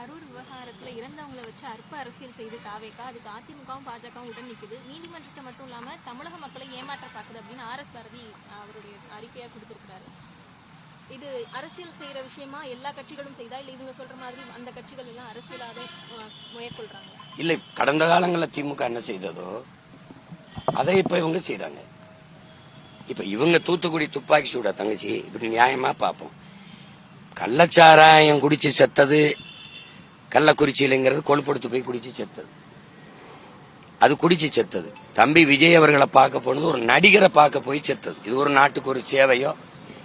கரூர் விவகாரத்தில் இறந்தவங்களை வச்சு அற்ப அரசியல் செய்து தாவேக்கா. அதுக்கு அதிமுகவும் பாஜகவும் உடன் நிற்குது நீதிமன்றத்தை மட்டும் இல்லாமல் தமிழக மக்களை ஏமாற்ற பார்க்குது அப்படின்னு ஆர் எஸ் பாரதி அவருடைய அறிக்கையாக கொடுத்துருக்கிறாரு. இது அரசியல் செய்கிற விஷயமா எல்லா கட்சிகளும் செய்தா? இல்லை இவங்க சொல்ற மாதிரி அந்த கட்சிகள் எல்லாம் அரசியலாக மேற்கொள்றாங்க? இல்லை கடந்த காலங்களில் திமுக என்ன செய்ததோ அதை இப்ப இவங்க செய்கிறாங்க இப்ப இவங்க தூத்துக்குடி துப்பாக்கி சூட தங்கச்சி இப்படி நியாயமா பார்ப்போம். கள்ளச்சாராயம் குடிச்சு செத்தது கள்ளக்குறிச்சியிலங்கிறது கொழுப்படுத்து போய் குடிச்சு செத்தது. அது குடிச்சு செத்தது. தம்பி விஜய் அவர்களை பார்க்க போனது ஒரு நடிகரை பார்க்க போய் செத்தது. இது ஒரு நாட்டுக்கு ஒரு சேவையோ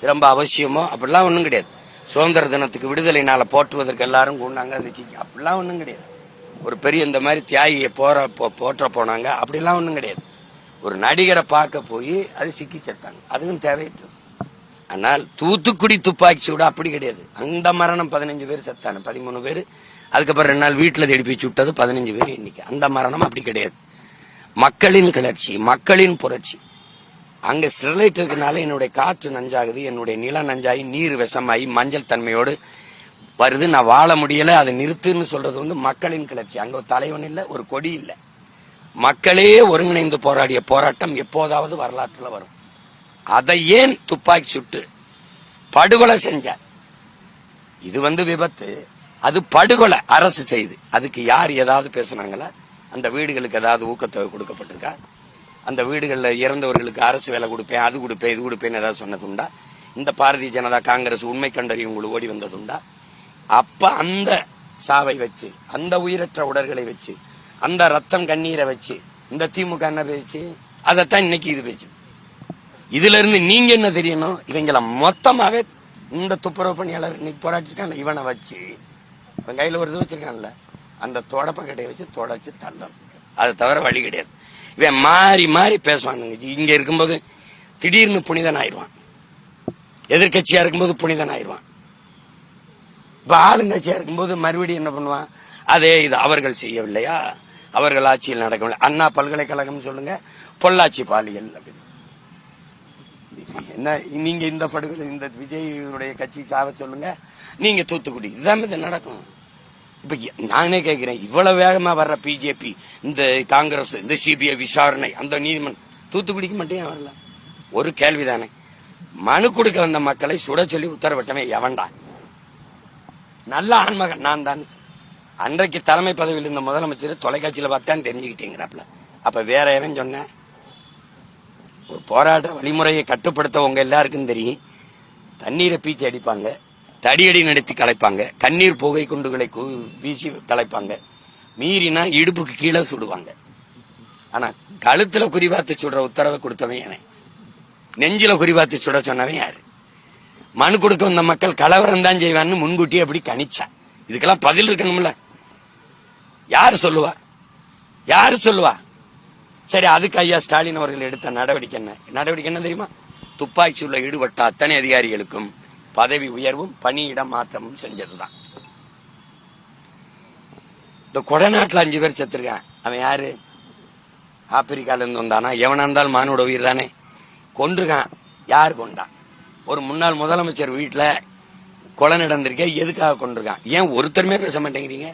ரொம்ப அவசியமோ அப்படிலாம் ஒன்றும் கிடையாது. சுதந்திர தினத்துக்கு விடுதலை நாளை போற்றுவதற்கு எல்லாரும் கூண்டாங்க இருந்துச்சு அப்படிலாம் ஒன்றும் கிடையாது. ஒரு பெரிய இந்த மாதிரி தியாகியை போற போற்ற போனாங்க அப்படிலாம் ஒன்றும் கிடையாது. ஒரு நடிகரை பார்க்க போய் அது சிக்கி செத்தாங்க. அதுவும் தேவையற்றது. ஆனால் தூத்துக்குடி துப்பாக்கி சூடு அப்படி கிடையாது. அந்த மரணம் பதினஞ்சு பேர் செத்தான பதிமூணு பேர். அதுக்கப்புறம் ரெண்டு நாள் வீட்டில் தேடி போய் சுட்டது பதினஞ்சு பேர் எண்ணிக்கை அந்த மரணம் அப்படி கிடையாது. மக்களின் கிளர்ச்சி மக்களின் புரட்சி. அங்கே ஸ்டெர்லைட் இருக்கனால என்னுடைய காற்று நஞ்சாகுது என்னுடைய நிலம் நஞ்சாகி நீர் விஷமாகி மஞ்சள் தன்மையோடு வருது. நான் வாழ முடியலை அதை நிறுத்துன்னு சொல்றது வந்து மக்களின் கிளர்ச்சி. அங்கே ஒரு தலைவன் இல்லை ஒரு கொடி இல்லை. மக்களே ஒருங்கிணைந்து போராடிய போராட்டம் எப்போதாவது வரலாற்றில் வரும். அதை ஏன் துப்பாக்கி சுட்டு படுகொலை செஞ்சார்? இது வந்து விபத்து. அது படுகொலை அரசு செய்து. அதுக்கு யார் ஏதாவது பேசுனாங்களா? அந்த வீடுகளுக்கு ஏதாவது ஊக்கத்தொகை கொடுக்கப்பட்டிருக்கா? அந்த வீடுகளில் இறந்தவர்களுக்கு அரசு வேலை கொடுப்பேன் அது கொடுப்பேன் இது கொடுப்பேன்னு ஏதாவது சொன்னதுண்டா? இந்த பாரதிய ஜனதா காங்கிரஸ் உண்மை கண்டறியும் உங்களுக்கு ஓடி வந்ததுண்டா? அப்ப அந்த சாவை வச்சு அந்த உயிரற்ற உடல்களை வச்சு அந்த ரத்தம் கண்ணீரை வச்சு இந்த திமுக என்ன பேச்சு? அதைத்தான் இன்னைக்கு இது பேச்சு. இதுல இருந்து நீங்க என்ன தெரியணும்? இவங்களை மொத்தமாவே இந்த துப்புரவு பணியாளர் இன்னைக்கு போராட்டிருக்காங்க. இவனை வச்சு இப்போ கையில ஒரு இது வச்சிருக்கான்ல அந்த தொடப்ப கட்டையை வச்சு தொடச்சு தள்ளணும். அது தவிர வழி கிடையாது. இவன் மாறி மாறி பேசுவான் தங்கச்சி. இங்க இருக்கும்போது திடீர்னு புனிதன் ஆயிடுவான். எதிர்கட்சியாக இருக்கும்போது புனிதன் ஆயிடுவான். இப்போ ஆளுங்கட்சியா இருக்கும்போது மறுபடியும் என்ன பண்ணுவான்? அதே இது அவர்கள் செய்யவில்லையா? அவர்கள் ஆட்சியில் நடக்கவில்லை. அண்ணா பல்கலைக்கழகம் சொல்லுங்க. பொள்ளாச்சி பாலியல் அப்படின்னு. என்ன நீங்க இந்த படுகொலை இந்த விஜயுடைய கட்சி சாவ சொல்லுங்க. நீங்க தூத்துக்குடி. இதுதான் இது நடக்கும். இப்ப நானே கேட்கிறேன் இவ்வளவு வேகமா வர்ற பிஜேபி இந்த காங்கிரஸ் இந்த சிபிஐ விசாரணை அந்த நீதிமன்றம் தூத்துக்குடிக்கு மட்டும் ஏன் வரல? ஒரு கேள்விதானே. மனு கொடுக்க வந்த மக்களை சுட சொல்லி உத்தரவிட்டவன் எவன்டா? நல்ல ஆண்மகன் நான் தான். அன்றைக்கு தலைமை பதவியில் இருந்த முதலமைச்சர் தொலைக்காட்சியில பார்த்தான் தெரிஞ்சுக்கிட்டேங்கிறாப்ல அப்ப வேற எவன் சொன்னேன் ஒரு போராட்ட வழிமுறையை கட்டுப்படுத்தவங்க எல்லாருக்கும் தெரியும். தண்ணீரை பீச்சி அடிப்பாங்க. தடியடி நடத்தி கலைப்பாங்க. கண்ணீர் புகை குண்டுகளை வீசி கலைப்பாங்க. மீறினா இடுப்புக்கு கீழே சுடுவாங்க. ஆனா கழுத்துல குறிபாத்து சுடுற உத்தரவை கொடுத்தவன் அவன் நெஞ்சில குறிபாத்து சுட சொன்னவன் யாரு? மனு கொடுக்க வந்த மக்கள் கலவரம் தான் செய்வான்னு முன்கூட்டியே அப்படி கணிச்சா இதுக்கெல்லாம் பதில் இருக்கணும்ல. யாரு சொல்லுவா? யாரு சொல்லுவா? சரி அதுக்கு ஐயா ஸ்டாலின் அவர்கள் எடுத்த நடவடிக்கை என்ன? நடவடிக்கை என்ன தெரியுமா? துப்பாக்கி ஈடுபட்ட அத்தனை அதிகாரிகளுக்கும் பதவி உயர்வும் பணியிடம் மாற்றமும் செஞ்சதுதான். இந்த கொடநாட்டில் அஞ்சு பேர் செத்துருக்கான். அவன் யாரு? ஆப்பிரிக்கால இருந்து வந்தானா? எவனா இருந்தாலும் மானோட உயிர் தானே. கொன்றுகான். யார் கொண்டான் ஒரு முன்னாள் முதலமைச்சர் வீட்டில் கொலை நடந்திருக்கேன் எதுக்காக கொண்டிருக்கான் ஏன் ஒருத்தருமே பேச மாட்டேங்கிறீங்க?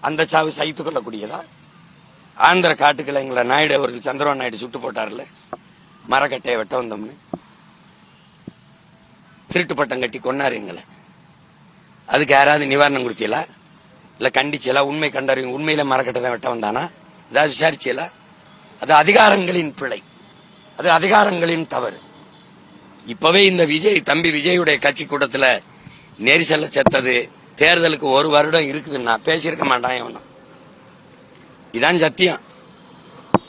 அந்த சாவு சகித்துக் கொள்ளக்கூடியதா? ஆந்திர காட்டுக்களை எங்களை நாயுடு அவர்கள் சந்திரபாபு நாயுடு சுட்டு போட்டார்ல. மரக்கட்டையை வெட்ட வந்தோம்னு. திருட்டு பட்டம் கட்டி கொண்டாரு எங்களை. அதுக்கு யாராவது நிவாரணம் கொடுத்தீங்களா? இல்ல கண்டிச்சீங்களா? உண்மை கண்டறியும் உண்மையில மரக்கட்டை தான் வெட்ட வந்தானா? ஏதாவது விசாரிச்சீங்களா? அது அதிகாரங்களின் பிழை. அது அதிகாரங்களின் தவறு. இப்பவே இந்த விஜய் தம்பி விஜயுடைய கட்சி கூட்டத்துல நெரிசல்ல செத்தது தேர்தலுக்கு ஒரு வருடம் இருக்குதுன்னா பேசியிருக்க மாட்டான் இவனும். இதான் சத்தியம்.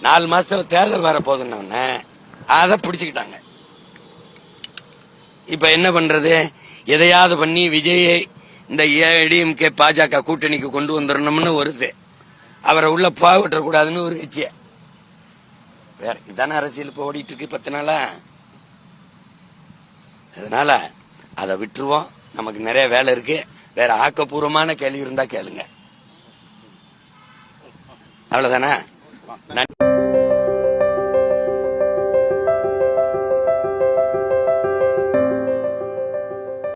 நாலு மாசத்துல தேர்தல் வர போதுன்னு அதை பிடிச்சுக்கிட்டாங்க. இப்ப என்ன பண்றது? எதையாவது பண்ணி விஜயை இந்த ஏடிஎம்கே பாஜக கூட்டணிக்கு கொண்டு வந்துடணும்னு வருது. அவரை உள்ள பாவிட்டுற கூடாதுன்னு ஒரு கட்சிய. வேற இதான அரசியல் இப்ப ஓடிட்டு இருக்கு பத்து நாளா? அதனால அதை விட்டுருவோம். நமக்கு நிறைய வேலை இருக்கு. வேற ஆக்கப்பூர்வமான கேள்வி இருந்தா கேளுங்க. அவ்வளவுதானே? நன்றி.